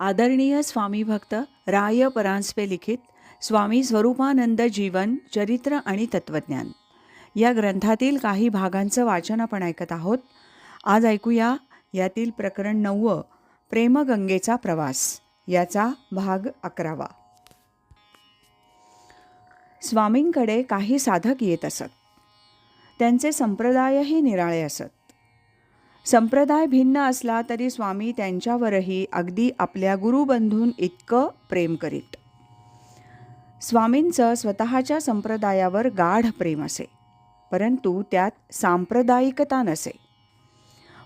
आदरणीय स्वामी भक्त राय परांजपे लिखित स्वामी स्वरूपानंद जीवन चरित्र आणि तत्त्वज्ञान. या ग्रंथातील काही भागांचं वाचन आपण ऐकत आहोत. आज ऐकूया यातील प्रकरण नववं प्रेमगंगेचा प्रवास. याचा भाग अकरावा. स्वामींकडे काही साधक येत असत. त्यांचे संप्रदायही निराळे असत. संप्रदाय भिन्न असला तरी स्वामी त्यांच्यावरही अगदी आपल्या गुरुबंधून इतकं प्रेम करीत. स्वामींचं स्वतःच्या संप्रदायावर गाढ प्रेम असे परंतु त्यात सांप्रदायिकता नसे.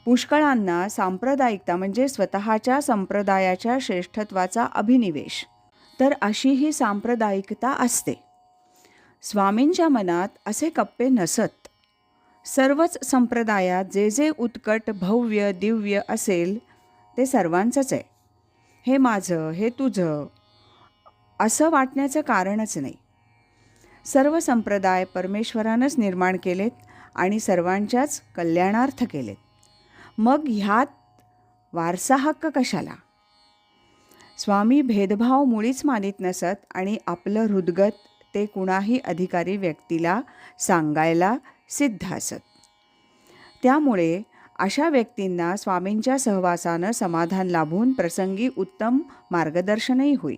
पुष्कळांना सांप्रदायिकता म्हणजे स्वतःच्या संप्रदायाच्या श्रेष्ठत्वाचा अभिनिवेश तर अशी ही सांप्रदायिकता असते. स्वामींच्या मनात असे कप्पे नसत सर्वच संप्रदायात जे जे उत्कट भव्य दिव्य असेल ते सर्वांचंच आहे. हे माझं हे तुझं असं वाटण्याचं कारणच नाही. सर्व संप्रदाय परमेश्वरानंच निर्माण केलेत आणि सर्वांच्याच कल्याणार्थ केलेत. मग ह्यात वारसा हक्क कशाला? स्वामी भेदभाव मुळीच मानित नसत आणि आपलं हृदगत ते कुणाही अधिकारी व्यक्तीला सांगायला सिद्ध असत त्यामुळे अशा व्यक्तींना स्वामींच्या सहवासानं समाधान लाभून प्रसंगी उत्तम मार्गदर्शनही होई.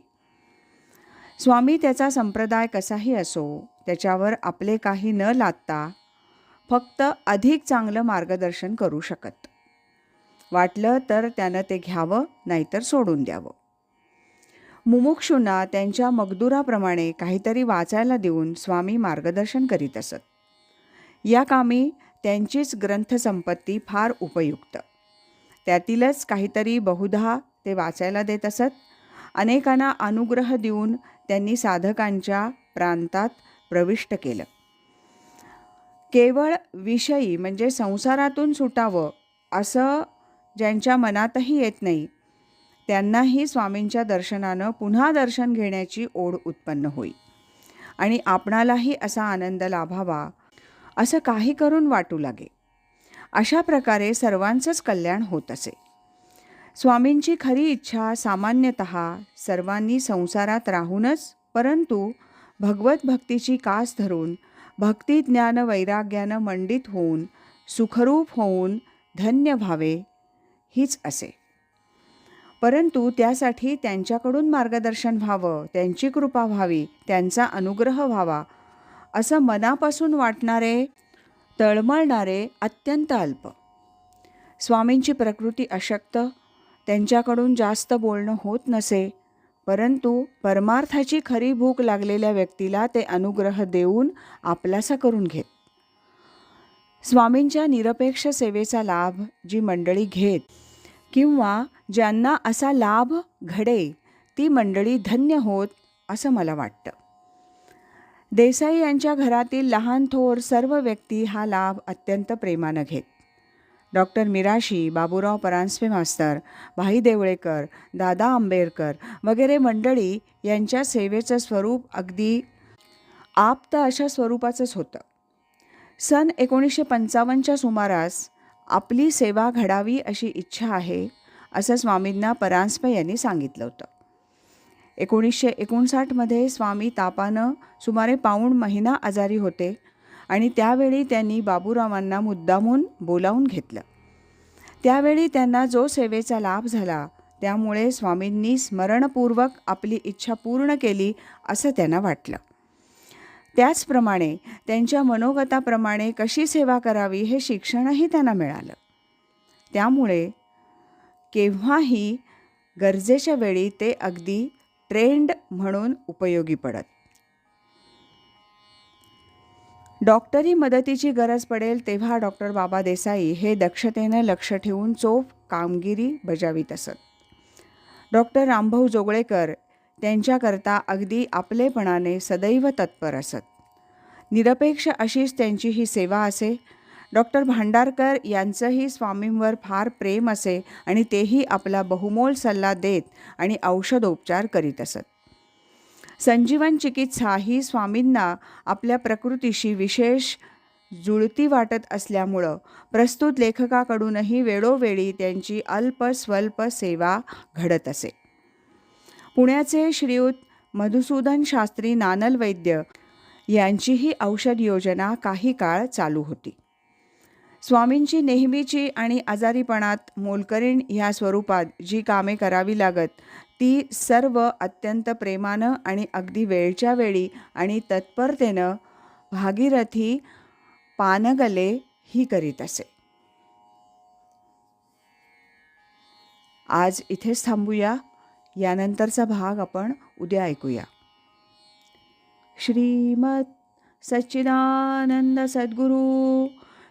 स्वामी त्याचा संप्रदाय कसाही असो त्याच्यावर आपले काही न लादता फक्त अधिक चांगलं मार्गदर्शन करू शकत. वाटलं तर त्यानं ते घ्यावं नाहीतर सोडून द्यावं. मुमुक्षूंना त्यांच्या मगदुराप्रमाणे काहीतरी वाचायला देऊन स्वामी मार्गदर्शन करीत असत. या कामी त्यांचीच ग्रंथसंपत्ती फार उपयुक्त. त्यातीलच काहीतरी बहुधा ते वाचायला देत असत. अनेकांना अनुग्रह देऊन त्यांनी साधकांच्या प्रांतात प्रविष्ट केलं. केवळ विषयी म्हणजे संसारातून सुटावं असं ज्यांच्या मनातही येत नाही त्यांनाही स्वामींच्या दर्शनानं पुन्हा दर्शन घेण्याची ओढ उत्पन्न होईल आणि आपणालाही असा आनंद लाभावा असं काही करून वाटू लागे. अशा प्रकारे सर्वांचंच कल्याण होत असे. स्वामींची खरी इच्छा सामान्यतः सर्वांनी संसारात राहूनच परंतु भगवत भक्तीची कास धरून भक्ती ज्ञान वैराग्यानं मंडित होऊन सुखरूप होऊन धन्य व्हावे हीच असे. परंतु त्यासाठी त्यांच्याकडून मार्गदर्शन व्हावं त्यांची कृपा व्हावी त्यांचा अनुग्रह व्हावा असं मनापासून वाटणारे तळमळणारे अत्यंत अल्प. स्वामींची प्रकृती अशक्त त्यांच्याकडून जास्त बोलणं होत नसे परंतु परमार्थाची खरी भूक लागलेल्या व्यक्तीला ते अनुग्रह देऊन आपलासा करून घेत. स्वामींच्या निरपेक्ष सेवेचा लाभ जी मंडळी घेत किंवा ज्यांना असा लाभ घडे ती मंडळी धन्य होत असं मला वाटतं. देसाई यांच्या घरातील लहान थोर सर्व व्यक्ती हा लाभ अत्यंत प्रेमानं घेत. डॉक्टर मिराशी बाबूराव परांजपे मास्तर भाई देवळेकर दादा आंबेडकर वगैरे मंडळी यांच्या सेवेचं स्वरूप अगदी आप्त अशा स्वरूपाचंच होतं. सन एकोणीसशे पंचावन्नच्या सुमारास आपली सेवा घडावी अशी इच्छा आहे असं स्वामींना परांजपे यांनी सांगितलं होतं. एकोणीसशे एकोणसाठमध्ये स्वामी तापानं सुमारे पाऊण महिना आजारी होते आणि त्यावेळी त्यांनी बाबूरावांना मुद्दामून बोलावून घेतलं. त्यावेळी त्यांना जो सेवेचा लाभ झाला त्यामुळे स्वामींनी स्मरणपूर्वक आपली इच्छा पूर्ण केली असं त्यांना वाटलं. त्याचप्रमाणे त्यांच्या मनोगताप्रमाणे कशी सेवा करावी हे शिक्षणही त्यांना मिळालं. त्यामुळे केव्हाही गरजेच्या वेळी ते अगदी ट्रेंड म्हणून उपयोगी पडत. डॉक्टरी मदतीची गरज पडेल तेव्हा डॉक्टर बाबा देसाई हे दक्षतेनं लक्ष ठेवून चोख कामगिरी बजावीत असत. डॉक्टर रामभाऊ जोगळेकर त्यांच्याकरता अगदी आपलेपणाने सदैव तत्पर असत. निरपेक्ष अशीच त्यांची ही सेवा असे डॉक्टर भांडारकर यांचंही स्वामींवर फार प्रेम असे आणि तेही आपला बहुमोल सल्ला देत आणि औषधोपचार करीत असत. संजीवन चिकित्सा ही स्वामींना आपल्या प्रकृतीशी विशेष जुळती वाटत असल्यामुळं प्रस्तुत लेखकाकडूनही वेळोवेळी त्यांची अल्प स्वल्प सेवा घडत असे. पुण्याचे श्रीयुत मधुसूदन शास्त्री नानल वैद्य यांचीही औषध योजना काही काळ चालू होती. स्वामींची नेहमीची आणि आजारीपणात मोलकरीण ह्या स्वरूपात जी कामे करावी लागत ती सर्व अत्यंत प्रेमानं आणि अगदी वेळच्या वेळी आणि तत्परतेनं भागीरथी पानगले ही करीत असे. आज इथेच थांबूया. यानंतरचा भाग आपण उद्या ऐकूया. श्रीमत सच्चिदानंद सद्गुरू